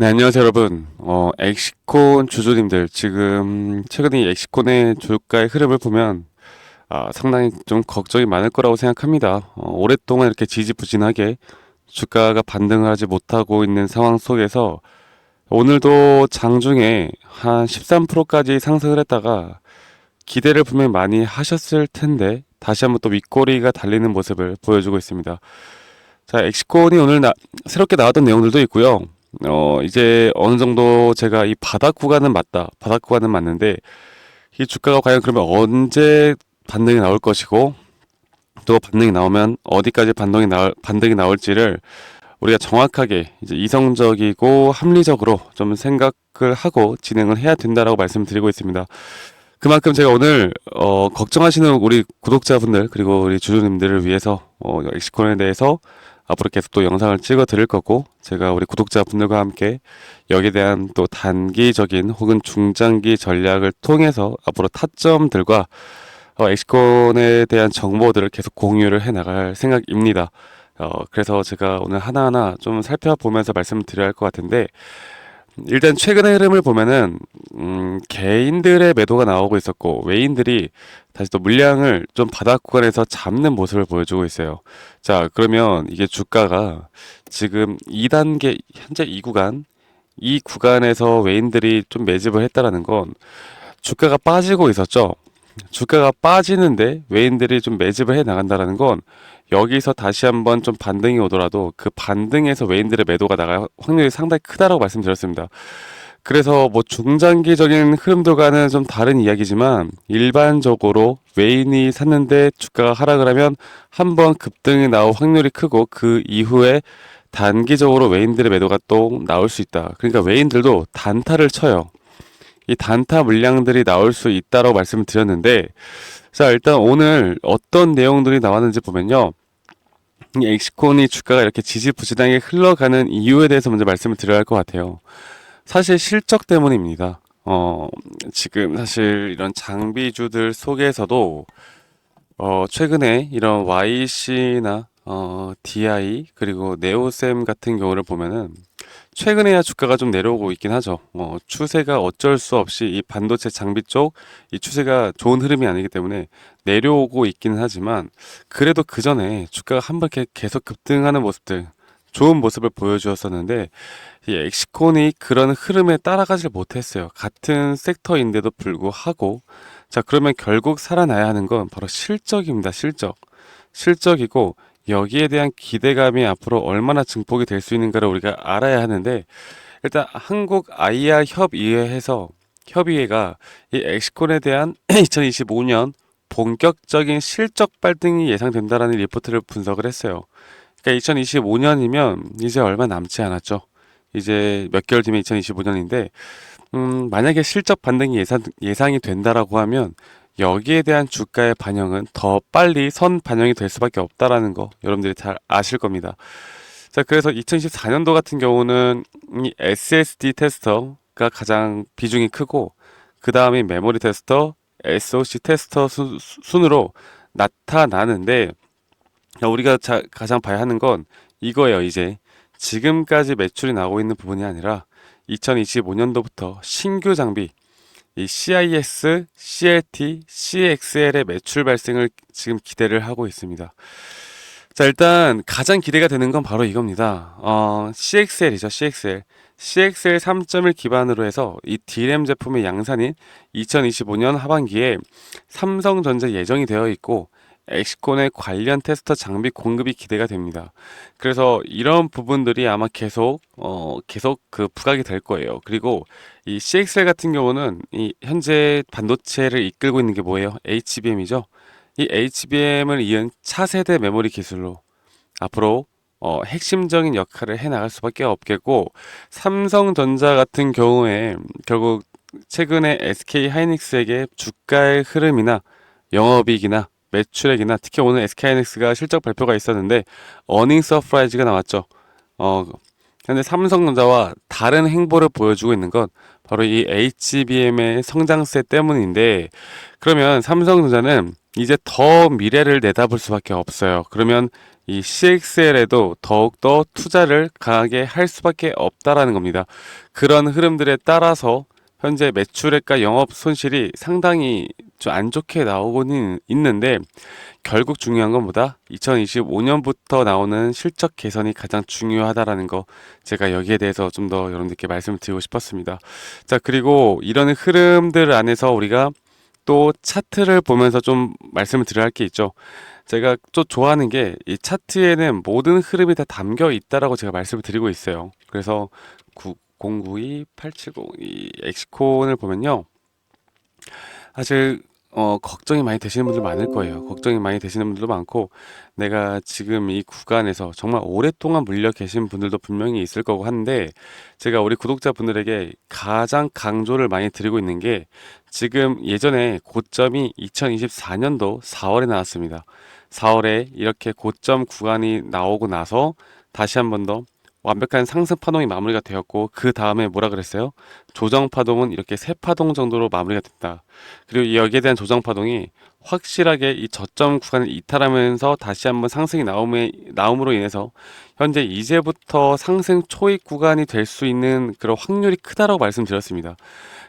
네, 안녕하세요, 여러분. 어, 엑시콘 주주님들, 지금 최근에 이 엑시콘의 주가의 흐름을 보면 아, 상당히 좀 걱정이 많을 거라고 생각합니다. 어, 오랫동안 이렇게 지지부진하게 주가가 반등을 하지 못하고 있는 상황 속에서 오늘도 장중에 한 13%까지 상승을 했다가 기대를 분명히 많이 하셨을 텐데 다시 한번 또 윗꼬리가 달리는 모습을 보여주고 있습니다. 자, 엑시콘이 오늘 나- 새롭게 나왔던 내용들도 있고요. 어, 이제 어느 정도 제가 이 바닥 구간은 맞다. 바닥 구간은 맞는데 이 주가가 과연 그러면 언제 반등이 나올 것이고 또 반등이 나오면 어디까지 반등이 나올 반등이 나올지를 우리가 정확하게 이제 이성적이고 합리적으로 좀 생각을 하고 진행을 해야 된다라고 말씀드리고 있습니다. 그만큼 제가 오늘 어, 걱정하시는 우리 구독자분들 그리고 우리 주주님들을 위해서 어, 엑시콘에 대해서 앞으로 계속 또 영상을 찍어 드릴 거고 제가 우리 구독자분들과 함께 여기에 대한 또 단기적인 혹은 중장기 전략을 통해서 앞으로 타점들과 어, 엑시콘에 대한 정보들을 계속 공유를 해 나갈 생각입니다. 어, 그래서 제가 오늘 하나하나 좀 살펴보면서 말씀을 드려야 할 것 같은데 일단 최근의 흐름을 보면은 음, 개인들의 매도가 나오고 있었고 외인들이 다시 또 물량을 좀 바닥 구간에서 잡는 모습을 보여주고 있어요. 자, 그러면 이게 주가가 지금 2단계 현재 이 구간 이 구간에서 외인들이 좀 매집을 했다라는 건 주가가 빠지고 있었죠. 주가가 빠지는데 외인들이 좀 매집을 해 나간다라는 건 여기서 다시 한번 좀 반등이 오더라도 그 반등에서 외인들의 매도가 나갈 확률이 상당히 크다라고 말씀드렸습니다. 그래서 뭐 중장기적인 흐름들과는 좀 다른 이야기지만 일반적으로 외인이 샀는데 주가가 하락을 하면 한번 급등이 나올 확률이 크고 그 이후에 단기적으로 외인들의 매도가 또 나올 수 있다. 그러니까 외인들도 단타를 쳐요. 이 단타 물량들이 나올 수 있다라고 말씀을 드렸는데 자 일단 오늘 어떤 내용들이 나왔는지 보면요. 이 엑시콘이 주가가 이렇게 지지부진하게 흘러가는 이유에 대해서 먼저 말씀을 드려야 할 것 같아요. 사실 실적 때문입니다. 어 지금 사실 이런 장비주들 속에서도 어 최근에 이런 YC나 어 DI 그리고 네오셈 같은 경우를 보면은 최근에야 주가가 좀 내려오고 있긴 하죠. 어, 추세가 어쩔 수 없이 이 반도체 장비 쪽 이 추세가 좋은 흐름이 아니기 때문에 내려오고 있기는 하지만 그래도 그 전에 주가가 한 번 계속 급등하는 모습들 좋은 모습을 보여주었었는데 이 엑시콘이 그런 흐름에 따라가질 못했어요. 같은 섹터인데도 불구하고 자 그러면 결국 살아나야 하는 건 바로 실적입니다. 실적 실적이고 여기에 대한 기대감이 앞으로 얼마나 증폭이 될 수 있는가를 우리가 알아야 하는데 일단 한국 아이아 협의회에서 협의회가 이 엑시콘에 대한 2025년 본격적인 실적 발등이 예상된다라는 리포트를 분석을 했어요. 그러니까 2025년이면 이제 얼마 남지 않았죠. 이제 몇 개월 뒤면 2025년인데 음, 만약에 실적 반등이 예상, 예상이 된다라고 하면 여기에 대한 주가의 반영은 더 빨리 선 반영이 될 수밖에 없다라는 거 여러분들이 잘 아실 겁니다. 자, 그래서 2024년도 같은 경우는 이 SSD 테스터가 가장 비중이 크고 그 다음에 메모리 테스터, SoC 테스터 수, 순으로 나타나는데 우리가 자, 가장 봐야 하는 건 이거예요. 이제 지금까지 매출이 나오고 있는 부분이 아니라 2025년도부터 신규 장비 이 CIS, CLT, CXL의 매출 발생을 지금 기대를 하고 있습니다. 자, 일단 가장 기대가 되는 건 바로 이겁니다. 어, CXL이죠, CXL. CXL 3점을 기반으로 해서 이 D램 제품의 양산인 2025년 하반기에 삼성전자 예정이 되어 있고 엑시콘의 관련 테스터 장비 공급이 기대가 됩니다. 그래서 이런 부분들이 아마 계속 어 계속 그 부각이 될 거예요. 그리고 이 CXL 같은 경우는 이 현재 반도체를 이끌고 있는 게 뭐예요? HBM이죠. 이 HBM을 이은 차세대 메모리 기술로 앞으로 어, 핵심적인 역할을 해 나갈 수밖에 없겠고 삼성전자 같은 경우에 결국 최근에 SK 하이닉스에게 주가의 흐름이나 영업이익이나 매출액이나 특히 오늘 SK하이닉스가 실적 발표가 있었는데 어닝 서프라이즈가 나왔죠. 어, 현재 삼성전자와 다른 행보를 보여주고 있는 건 바로 이 HBM의 성장세 때문인데 그러면 삼성전자는 이제 더 미래를 내다볼 수밖에 없어요. 그러면 이 CXL에도 더욱더 투자를 강하게 할 수밖에 없다라는 겁니다. 그런 흐름들에 따라서 현재 매출액과 영업 손실이 상당히 좀 안 좋게 나오고는 있는데 결국 중요한 건 뭐다? 2025년부터 나오는 실적 개선이 가장 중요하다라는 거 제가 여기에 대해서 좀 더 여러분들께 말씀을 드리고 싶었습니다. 자, 그리고 이런 흐름들 안에서 우리가 또 차트를 보면서 좀 말씀을 드려야 할 게 있죠. 제가 또 좋아하는 게 이 차트에는 모든 흐름이 다 담겨 있다라고 제가 말씀을 드리고 있어요. 그래서 092 870 이 엑시콘을 보면요. 사실 어, 걱정이 많이 되시는 분들 많을 거예요. 걱정이 많이 되시는 분들도 많고, 내가 지금 이 구간에서 정말 오랫동안 물려 계신 분들도 분명히 있을 거고 한데, 제가 우리 구독자분들에게 가장 강조를 많이 드리고 있는 게, 지금 예전에 고점이 2024년도 4월에 나왔습니다. 4월에 이렇게 고점 구간이 나오고 나서 다시 한 번 더 완벽한 상승 파동이 마무리가 되었고 그 다음에 뭐라 그랬어요? 조정 파동은 이렇게 세 파동 정도로 마무리가 됐다. 그리고 여기에 대한 조정 파동이 확실하게 이 저점 구간을 이탈하면서 다시 한번 상승이 나옴에, 나옴으로 인해서 현재 이제부터 상승 초입 구간이 될 수 있는 그런 확률이 크다라고 말씀드렸습니다.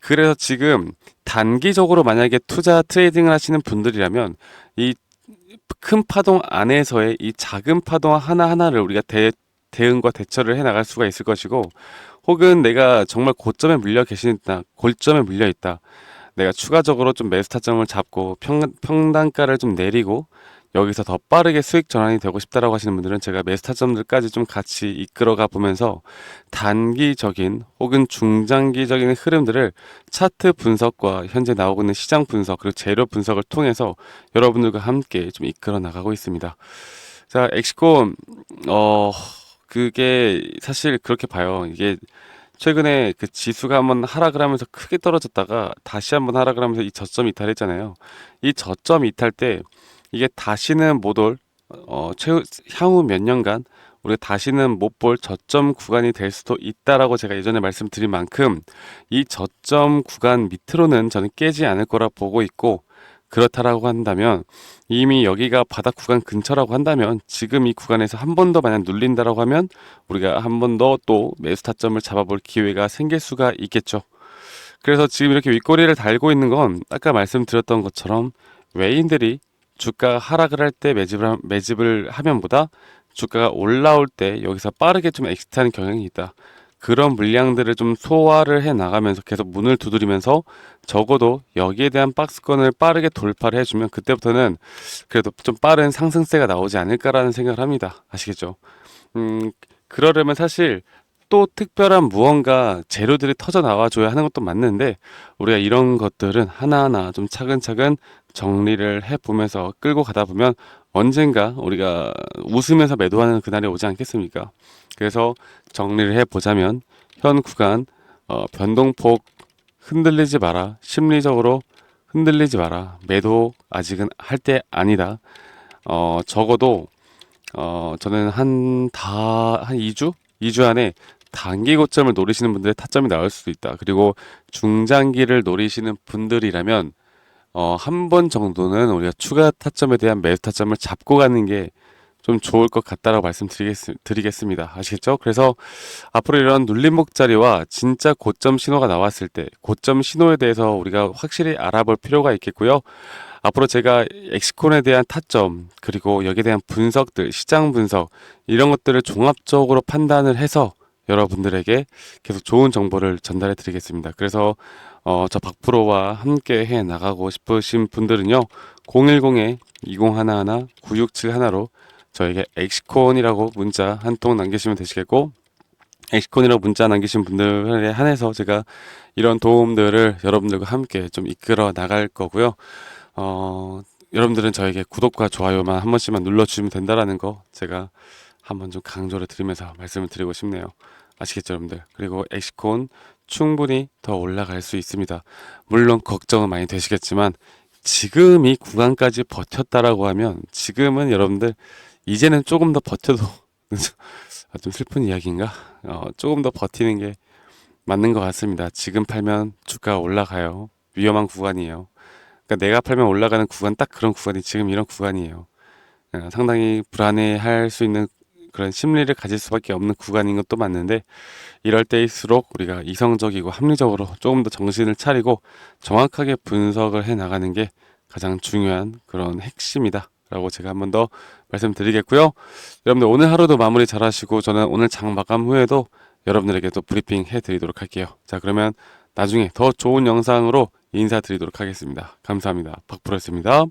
그래서 지금 단기적으로 만약에 투자 트레이딩을 하시는 분들이라면 이큰 파동 안에서의 이 작은 파동 하나하나를 우리가 대, 대응과 대처를 해 나갈 수가 있을 것이고 혹은 내가 정말 고점에 물려 계신다 고점에 물려 있다 내가 추가적으로 좀 매수 타점을 잡고 평, 평단가를 좀 내리고 여기서 더 빠르게 수익 전환이 되고 싶다라고 하시는 분들은 제가 매수 타점들까지 좀 같이 이끌어가 보면서 단기적인 혹은 중장기적인 흐름들을 차트 분석과 현재 나오고 있는 시장 분석 그리고 재료 분석을 통해서 여러분들과 함께 좀 이끌어 나가고 있습니다. 자, 엑시콘 어 그게 사실 그렇게 봐요. 이게 최근에 그 지수가 한번 하락을 하면서 크게 떨어졌다가 다시 한번 하락을 하면서 이 저점 이탈했잖아요. 이 저점 이탈 때 이게 다시는 못 올, 어, 최후, 향후 몇 년간 우리가 다시는 못 볼 저점 구간이 될 수도 있다라고 제가 예전에 말씀드린 만큼 이 저점 구간 밑으로는 저는 깨지 않을 거라 보고 있고 그렇다라고 한다면 이미 여기가 바닥 구간 근처라고 한다면 지금 이 구간에서 한 번 더 만약 눌린다라고 하면 우리가 한 번 더 또 매수 타점을 잡아볼 기회가 생길 수가 있겠죠. 그래서 지금 이렇게 윗꼬리를 달고 있는 건 아까 말씀드렸던 것처럼 외인들이 주가가 하락을 할 때 매집을, 매집을 하면보다 주가가 올라올 때 여기서 빠르게 좀 엑시트하는 경향이 있다. 그런 물량들을 좀 소화를 해 나가면서 계속 문을 두드리면서 적어도 여기에 대한 박스권을 빠르게 돌파를 해주면 그때부터는 그래도 좀 빠른 상승세가 나오지 않을까라는 생각을 합니다. 아시겠죠? 음, 그러려면 사실 또 특별한 무언가 재료들이 터져 나와줘야 하는 것도 맞는데 우리가 이런 것들은 하나하나 좀 차근차근 정리를 해보면서 끌고 가다 보면 언젠가 우리가 웃으면서 매도하는 그날이 오지 않겠습니까? 그래서 정리를 해보자면 현 구간 어, 변동폭 흔들리지 마라. 심리적으로 흔들리지 마라. 매도 아직은 할 때 아니다. 어, 적어도 어, 저는 한 다, 한 2주? 2주 안에 단기 고점을 노리시는 분들의 타점이 나올 수도 있다. 그리고 중장기를 노리시는 분들이라면 어, 한 번 정도는 우리가 추가 타점에 대한 매수 타점을 잡고 가는 게 좀 좋을 것 같다라고 말씀드리겠습니다. 아시겠죠? 그래서 앞으로 이런 눌림목 자리와 진짜 고점 신호가 나왔을 때 고점 신호에 대해서 우리가 확실히 알아볼 필요가 있겠고요. 앞으로 제가 엑시콘에 대한 타점 그리고 여기에 대한 분석들 시장 분석 이런 것들을 종합적으로 판단을 해서 여러분들에게 계속 좋은 정보를 전달해 드리겠습니다. 그래서 어, 저 박프로와 함께 해 나가고 싶으신 분들은요. 010-2011-9671로 저에게 엑시콘이라고 문자 한 통 남기시면 되시겠고 엑시콘이라고 문자 남기신 분들에 한해서 제가 이런 도움들을 여러분들과 함께 좀 이끌어 나갈 거고요. 어, 여러분들은 저에게 구독과 좋아요만 한 번씩만 눌러주시면 된다라는 거 제가 한번 좀 강조를 드리면서 말씀을 드리고 싶네요. 아시겠죠, 여러분들? 그리고 엑시콘 충분히 더 올라갈 수 있습니다. 물론 걱정은 많이 되시겠지만 지금 이 구간까지 버텼다라고 하면 지금은 여러분들 이제는 조금 더 버텨도 아, 좀 슬픈 이야기인가? 어, 조금 더 버티는 게 맞는 것 같습니다. 지금 팔면 주가가 올라가요. 위험한 구간이에요. 그러니까 내가 팔면 올라가는 구간 딱 그런 구간이 지금 이런 구간이에요. 어, 상당히 불안해할 수 있는 그런 심리를 가질 수밖에 없는 구간인 것도 맞는데 이럴 때일수록 우리가 이성적이고 합리적으로 조금 더 정신을 차리고 정확하게 분석을 해 나가는 게 가장 중요한 그런 핵심이다. 라고 제가 한 번 더 말씀드리겠고요. 여러분들 오늘 하루도 마무리 잘 하시고 저는 오늘 장 마감 후에도 여러분들에게 또 브리핑 해 드리도록 할게요. 자, 그러면 나중에 더 좋은 영상으로 인사드리도록 하겠습니다. 감사합니다. 박프로였습니다.